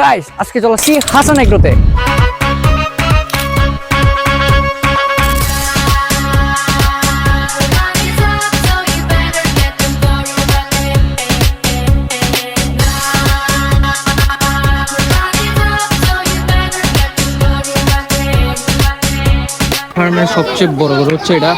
Guys আজকে চলাচ্ছি হাসান এগ্রোতে। সবচেয়ে বড় গরু হচ্ছে এটা।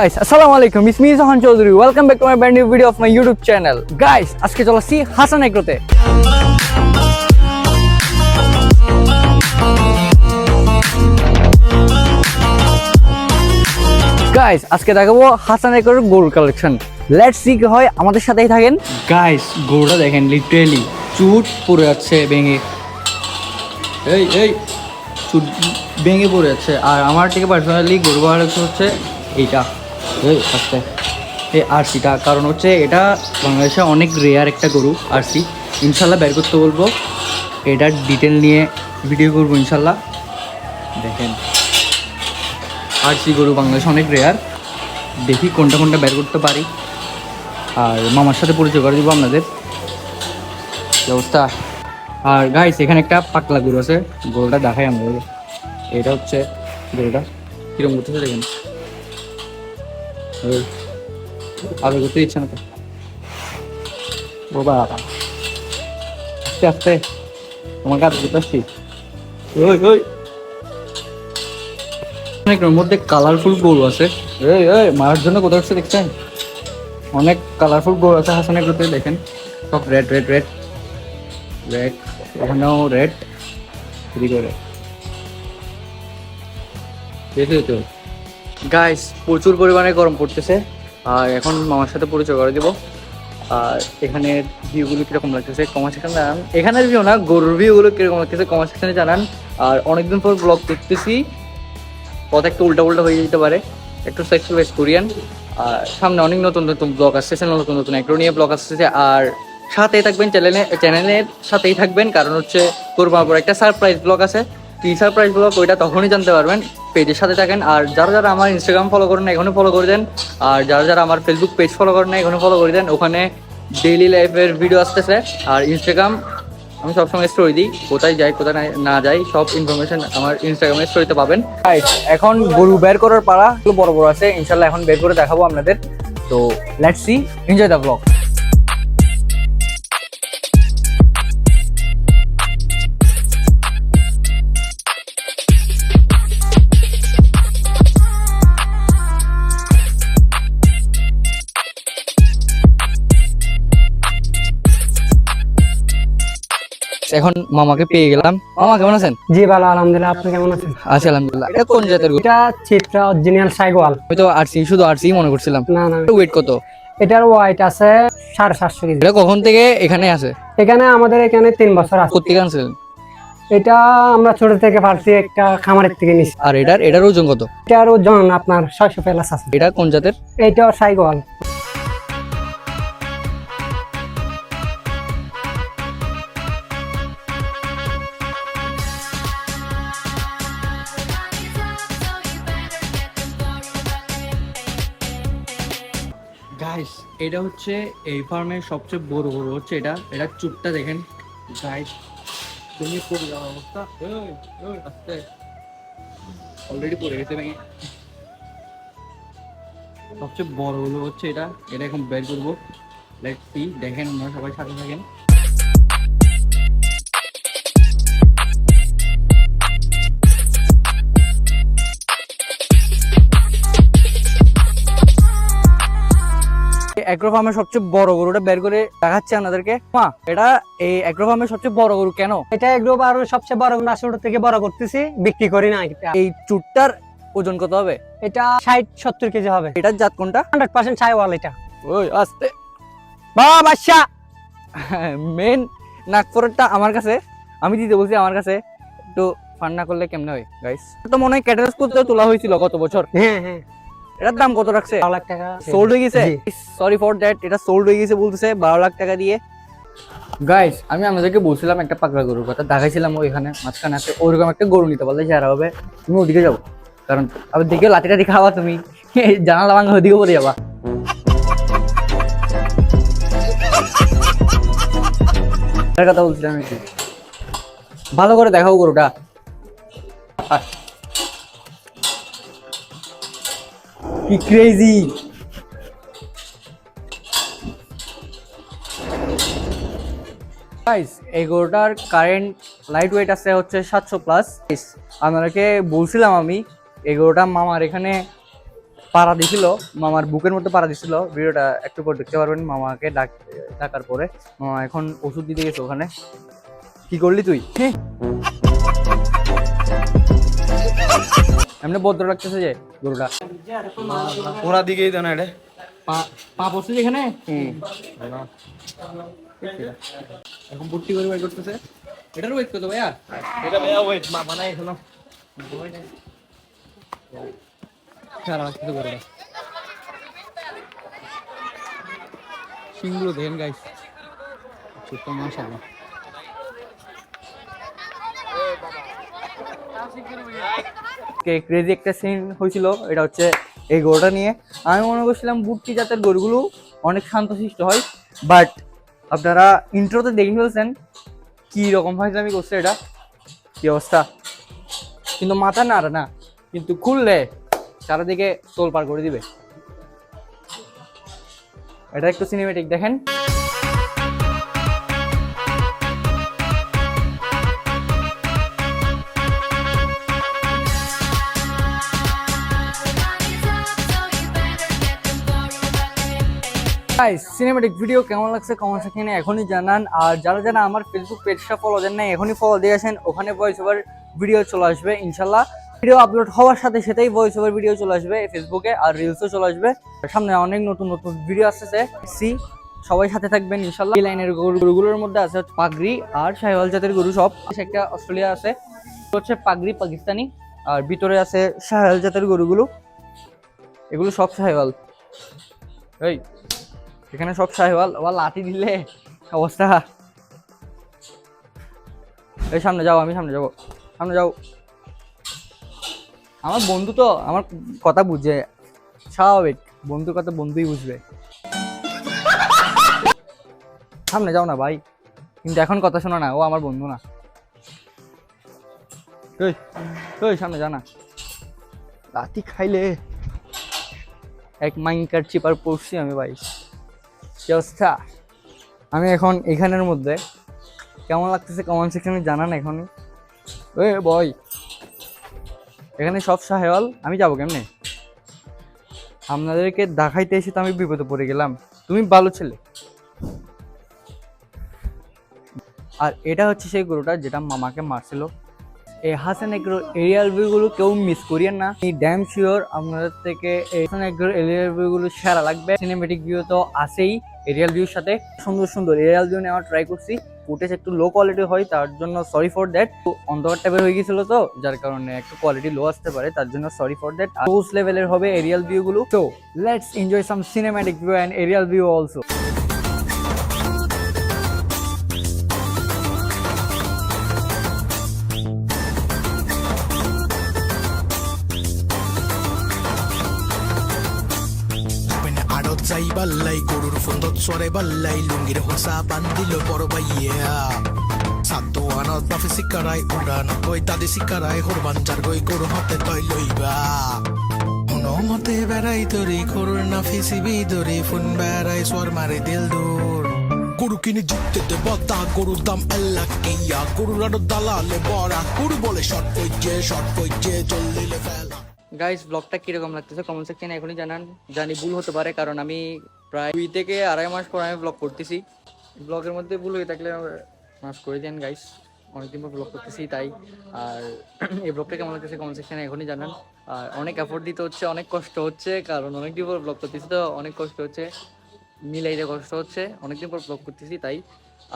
গাইস আসসালামু আলাইকুম Ismi Jahan Chowdhury welcome back to my brand new video of my YouTube channel guys আজকে চলাচ্ছি হাসান এগ্রোতে গাইস আজকে দেখাবো হাসান এগ্রোর গরু কালেকশন লেটস সি হয়, আমাদের সাথেই থাকেন। গাইস গরুটা দেখেন লিটারেলি চুট পড়ে যাচ্ছে, ভেঙে। এই এই, চুট ভেঙে পড়ে যাচ্ছে। আর আমার থেকে পার্সোনালি গরু ভালো হচ্ছে এইটা। আস্তে এই আরসিটা, কারণ হচ্ছে এটা বাংলাদেশে অনেক রেয়ার একটা গরু, আরসি। ইনশাল্লাহ বের করতে বলব। এটার ডিটেল নিয়ে ভিডিও করব ইনশাল্লাহ। দেখেন। আরসি গরু বাংলাদেশে অনেক রেয়ার দেখি কোনটা কোনটা বের করতে পারি। আর মামার সাথে পরিচয় করে দিব আপনাদের। কি অবস্থা? আর গাইস এখানে একটা পাকলা গরু আছে। গরুটা দেখাই আমাদের এটা হচ্ছে গরুটা। কিরম করতেছে দেখেন। আগে করতে ইচ্ছা না তো। ও বাবা। আস্তে আস্তে। তোমার করতে আসছি। ওই ওই। অনেক মধ্যে কালারফুল গরু আছে। এই এই মারার জন্য কোথাও হচ্ছে দেখছেন? অনেক কালারফুল গরু আছে হাসানের করতে দেখেন। সব রেড রেড রেড রেড ওখানেও রেড এদিকে রেড দেখে তো। গাইস প্রচুর পরিমাণে গরম পড়তেছে। আর এখন মামার সাথে পরিচয় করে দিব। আর এখানের ভিউগুলো কীরকম লাগতেছে কমেন্ট সেকশনে জানান। এখানের ভিউ না, গরুর ভিউগুলো কীরকম লাগতেছে কমেন্ট সেকশনে জানান। আর অনেকদিন পর ব্লগ দেখতেছি। কথা একটু উল্টা উল্টা হয়ে যেতে পারে। একটু সাবস্ক্রাইব করিয়েন আর সামনে অনেক নতুন নতুন ব্লগ আসতেছে নতুন নতুন এগ্রো নিয়ে ব্লগ আসতেছে। আর সাথেই থাকবেন চ্যানেলে চ্যানেলের সাথেই থাকবেন। কারণ হচ্ছে কোরবানোর পর একটা সারপ্রাইজ ব্লগ আছে। কি সারপ্রাইজ ব্লগ ওইটা তখনই জানতে পারবেন। পেজের সাথে থাকেন। আর যারা যারা আমার ইনস্টাগ্রাম ফলো করেন না, এখনই ফলো করে দেন। আর যারা যারা আমার ফেসবুক পেজ ফলো করেন না, এখনই ফলো করে দেন। ওখানে ডেইলি লাইফের ভিডিও আসতেছে। আর ইনস্টাগ্রাম আমি সবসময় স্টোরি দিই, কোথায় যাই, কোথায় না- যাই, সব ইনফরমেশন আমার ইনস্টাগ্রামের স্টোরিতে পাবেন। এখন গরু বের করার পাড়া বড় বড় আছে। ইনশাল্লাহ এখন বের করে দেখাবো আপনাদের। তো let's see enjoy the blog এখন মামাকে পেয়ে গেলাম। মামা কেমন আছেন? জি ভালো আলহামদুলিল্লাহ। আপনি কেমন আছেন? আছি আলহামদুলিল্লাহ। এটা কোন জাতের গরু? এটা চিত্রা অরিজিনাল সাইগোয়াল। আমি তো আরসি শুধু আরসি মনে করছিলাম। না না। ওয়েট কত? এটার ওয়াইট আছে সাড়ে সাতশো কেজি। এটা কখন থেকে এখানে আছে? এখানে আমাদের এখানে তিন বছর আছে। কোথেকে আনছিলেন? এটা আমরা ছোট থেকে পারছি একটা খামারের থেকে নিছি। আর এটার এটার ওজন কত? এটার ওজন আপনার ছয়শো প্লাস আছে। এটা কোন জাতের? এইটা সাইগোয়াল। গাইস এটা হচ্ছে এই ফার্মের সবচেয়ে বড় বড় হচ্ছে এটা। এটা চুপটা দেখেন। গাইস তুমি পড়ে যাওয়ার অবস্থা। আস্তে। অলরেডি পড়ে গেছে ভেঙে সবচেয়ে বড় হলো হচ্ছে এটা। এটা এখন বের করব। লেটস সি দেখেন ওনারা সবাই সাথে থাকেন। অ্যাগ্রো ফার্মের সবচেয়ে বড় গরুটা বের করে দেখাচ্ছে আপনাদেরকে। মা এটা এই অ্যাগ্রো ফার্মের সবচেয়ে বড় গরু কেন? এটা আরও সবচেয়ে বড় আমরা ছোট থেকে বড় করতেছি বিক্রি করি না এই চুটটার ওজন কত হবে? এটা ষাট সত্তর কেজি হবে। এটার জাত কোনটা? হান্ড্রেড পার্সেন্ট এটা। ওই আস্তে। বা বাদশা মেন নাগপুরেরটা আমার কাছে। আমি দিতে বলছি আমার কাছে। তো ফান না করলে কেমনে হয় গাইস তো মনে হয় ক্যাটারাস করতে তোলা হয়েছিল গত বছর। হ্যাঁ হ্যাঁ। এটার দাম কত রাখছে? বারো লাখ টাকা। সোল্ড হয়ে গেছে? সরি ফর দ্যাট এটা সোল্ড হয়ে গেছে বলতেছে বারো লাখ টাকা দিয়ে। গাইস আমি আপনাদেরকে বলছিলাম একটা পাকড়া গরুর কথা দেখাইছিলাম ওইখানে মাঝখানে আছে ওরকম একটা গরু নিতে পারলে সেরা হবে তুমি ওদিকে যাও। কারণ আবার দেখে লাঠি টাটি খাওয়া তুমি জানালা ভাঙা ওদিকে পড়ে যাবা। কথা বলছিলাম ভালো করে দেখাও গরুটা। কি ক্রেজি গাইস এই গরুটার কারেন্ট লাইট ওয়েট আছে হচ্ছে সাতশো প্লাস আপনাদেরকে বলছিলাম আমি এই গরুটা মামার এখানে পাড়া দিছিল মামার বুকের মধ্যে পাড়া দিছিল। ভিডিওটা একটু পর দেখতে পারবেন মামাকে ডাক ডাকার পরে। মামা এখন ওষুধ দিতে গেছে ওখানে। কি করলি তুই? হ্যাঁ। এমনি ভদ্র লাগতেছে যে গরুটা। ওরা দিকেই দেন এটা। পা পা পড়ছে যেখানে? এখন বুট্টি করে বের করতেছে। এটার ওয়েট কত ভাইয়া? এটা ভাইয়া ওয়েট মা বানাই এখনও। খারাপ লাগতেছে গরুটা। সিংগুলো দেখেন গাইস মাশাআল্লাহ। ক্রেজি একটা সিন হয়েছিল, এটা হচ্ছে এই গরুটা নিয়ে। আমি মনে করছিলাম বুটকি জাতের গরুগুলো অনেক শান্তশিষ্ট হয় বাট আপনারা ইন্ট্রোতে দেখে ফেলছেন কি রকম আমি করছে এটা, কি অবস্থা? কিন্তু মাথা না না, কিন্তু খুললে চারিদিকে তোল পার করে দিবে। এটা একটু সিনেমেটিক দেখেন। সিনেমেটিক ভিডিও কেমন লাগছে? কমেন্ট সেকশনে এখনই জানান। আর যারা যারা আমার ফেসবুক পেজটা ফলো দেন না এখনই ফলো দিয়ে আসেন। ওখানে ভয়েস ওভার ভিডিও চলে আসবে, ইনশাল্লাহ। ভিডিও আপলোড হওয়ার সাথে সাথেই ভয়েস ওভার ভিডিও চলে আসবে ফেসবুকে আর রিলসও চলে আসবে। সামনে অনেক নতুন নতুন ভিডিও আসতেছে। সি সবাই সাথে থাকবেন, ইনশাল্লাহ। লাইনের গরু গরুগুলোর মধ্যে আছে পাগড়ি আর শাহিওয়াল জাতের গরু সব। একটা অস্ট্রেলিয়া আছে হচ্ছে পাগড়ি পাকিস্তানি। আর ভিতরে আছে শাহিওয়াল জাতের গরুগুলো। এগুলো সব শাহিওয়াল। এই এখানে সব সাহেবাল আবার লাঠি দিলে অবস্থা। এই সামনে যাও, আমি সামনে যাব, সামনে যাও। আমার বন্ধু তো, আমার কথা বুঝে, স্বাভাবিক। বন্ধুর কথা বন্ধুই বুঝবে। সামনে যাও না ভাই, কিন্তু এখন কথা শোনো না, ও আমার বন্ধু না। এই, সামনে যা না। লাঠি খাইলে এক মাইনকার চিপার পড়ছি আমি ভাই। কি আমি এখন এখানের মধ্যে। কেমন লাগতেছে কমেন্ট সেকশনে জানান এখন ওই বয় এখানে সব সাহেওয়াল আমি যাব কেমনে? আপনাদেরকে দেখাইতে এসে তো আমি বিপদে পড়ে গেলাম। তুমি ভালো ছেলে। আর এটা হচ্ছে সেই গরুটা যেটা মামাকে মারছিল। এই হাসান এগ্রো এরিয়াল ভিউগুলো কেউ মিস করিয়েন না। এই ড্যাম শিওর আপনাদের থেকে এই হাসান এগ্রো এরিয়াল ভিউগুলো সেরা লাগবে। সিনেমেটিক ভিউ তো আছেই এরিয়াল ভিউর সাথে। সুন্দর সুন্দর এরিয়াল ভিউ নেওয়ার ট্রাই করছি। ফুটেজ একটু লো কোয়ালিটি হয়, তার জন্য সরি ফর দ্যাট অন্ধকার টাইপের হয়ে গেছিল তো, যার কারণে একটু কোয়ালিটি লো আসতে পারে, তার জন্য সরি ফর দ্যাট রোজ লেভেলের হবে এরিয়াল ভিউগুলো তো let's enjoy some cinematic view and aerial view also ফন্দত সরে বাল্লাই লুঙ্গির হোসা বান্দিল বড় বাইয়া সাতো আনত বাফে শিকারাই উড়ানত গই তাদি হরবান যার গই গরু হাতে তৈ লইবা। মতে বেড়াই তরি না ফিসিবি ফুন বেড়াই সর মারে দিল দূর। গরু কিনে জিততে দে বতা গরুর দাম এল্লা কিয়া গরুর আরও দালালে বড়া গরু বলে শর্ট পইছে শর্ট পইছে চললিলে ফেলা। গাইস ব্লগটা কীরকম লাগতেছে? কমেন্ট সেকশনে এখনই জানান। জানি ভুল হতে পারে, কারণ আমি প্রায় দুই থেকে আড়াই মাস পর আমি ব্লগ করতেছি। ব্লগের মধ্যে ভুল হয়ে থাকলে মাফ করে দেন গাইস অনেকদিন পর ব্লগ করতেছি, তাই। আর এই ব্লগটা কেমন লাগতেছে কমেন্ট সেকশনে এখনই জানান। আর অনেক এফোর্ট দিতে হচ্ছে, অনেক কষ্ট হচ্ছে, কারণ অনেকদিন পর ব্লগ করতেছি তো, অনেক কষ্ট হচ্ছে। মিলাইতে কষ্ট হচ্ছে, অনেকদিন পর ব্লগ করতেছি, তাই।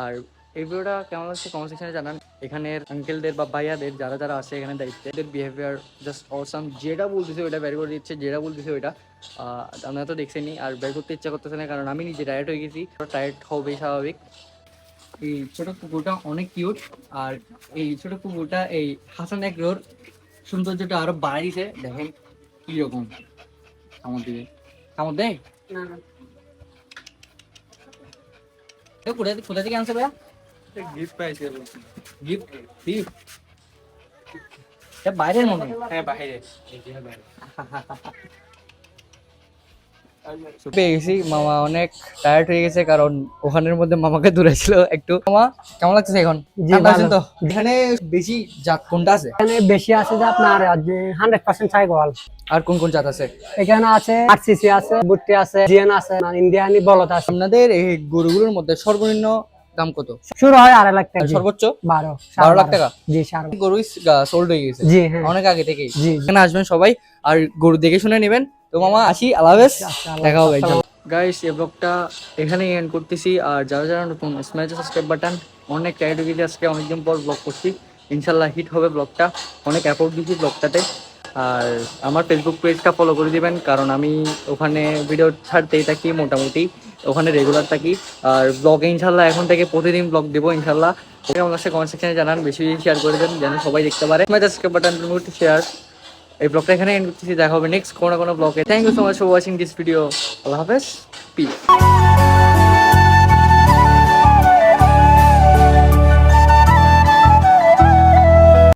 আর এই ভিডিওটা কেমন লাগছে কমেন্ট সেকশনে জানান। এখানের আঙ্কেলদের বা ভাইয়াদের, যারা যারা আছে এখানে দায়িত্বে, এদের বিহেভিয়ার জাস্ট অসাম যেটা বলতেছে ওইটা বের করে দিচ্ছে, যেটা বলতেছে ওইটা। আপনারা তো দেখছেনই আর বের করতে ইচ্ছা করতেছে না কারণ আমি নিজে টায়ার্ড হয়ে গেছি। টায়ার্ড হবেই স্বাভাবিক। এই ছোট কুকুরটা অনেক কিউট আর এই ছোট কুকুরটা এই হাসান এগ্রোর সৌন্দর্যটা আরও বাড়িয়েছে দেখেন কীরকম আমার দিকে দেয়। কোথা থেকে কোথা থেকে আনছে ভাইয়া? গিফট পাইছে গিফট গিফট এটা বাইরের মনে হয়। হ্যাঁ বাইরে। পেয়ে গেছি। মামা অনেক টায়ার্ড হয়ে গেছে কারণ ওখানের মধ্যে মামাকে দূরে ছিল একটু। মামা কেমন লাগতেছে এখন। তো? এখানে বেশি জাত কোনটা আছে? এখানে বেশি আছে যে আপনার হান্ড্রেড পার্সেন্ট ছাইগল আর কোন কোন জাত আছে? এখানে আছে আরসিসি আছে বুট্টি আছে জিএন আছে ইন্ডিয়ানি বলত আছে। আপনাদের এই গরুগুলোর মধ্যে সর্বনিম্ন দাম কত? শুরু হয় আড়াই লাখ টাকা। সর্বোচ্চ? বারো। বারো লাখ টাকা? জি গরু সোল্ড হয়ে গেছে। জি হ্যাঁ। অনেক আগে থেকেই। জি। এখানে আসবেন সবাই আর গরু দেখে শুনে নেবেন। তো মামা আসি আল্লাহ হাফেজ। দেখা হবে। গাইস এই ব্লগটা এখানেই এন্ড করতেছি। আর যারা যারা নতুন স্ম্যাচ সাবস্ক্রাইব বাটন অনেক টাইট হয়ে গেছে আজকে অনেকদিন পর ব্লগ করছি। ইনশাল্লাহ হিট হবে ব্লগটা অনেক অ্যাপোর্ট দিচ্ছি ব্লগটাতে আর আমার ফেসবুক পেজটা ফলো করে দিবেন কারণ আমি ওখানে ভিডিও ছাড়তেই থাকি মোটামুটি। ওখানে রেগুলার থাকি। আর ব্লগে ইনশাল্লাহ এখন থেকে প্রতিদিন ব্লগ দেবো ইনশাল্লাহ কেমন লাগছে কমেন্ট সেকশনে জানান বেশি বেশি শেয়ার করে দেন যেন সবাই দেখতে পারে। সাবস্ক্রাইব বাটন শেয়ার এই ব্লগটা এখানে এন্ড করতেছি, দেখা হবে নেক্সট কোনো কোনো ব্লগে thank you so much for watching this video আল্লাহ হাফেজ পিস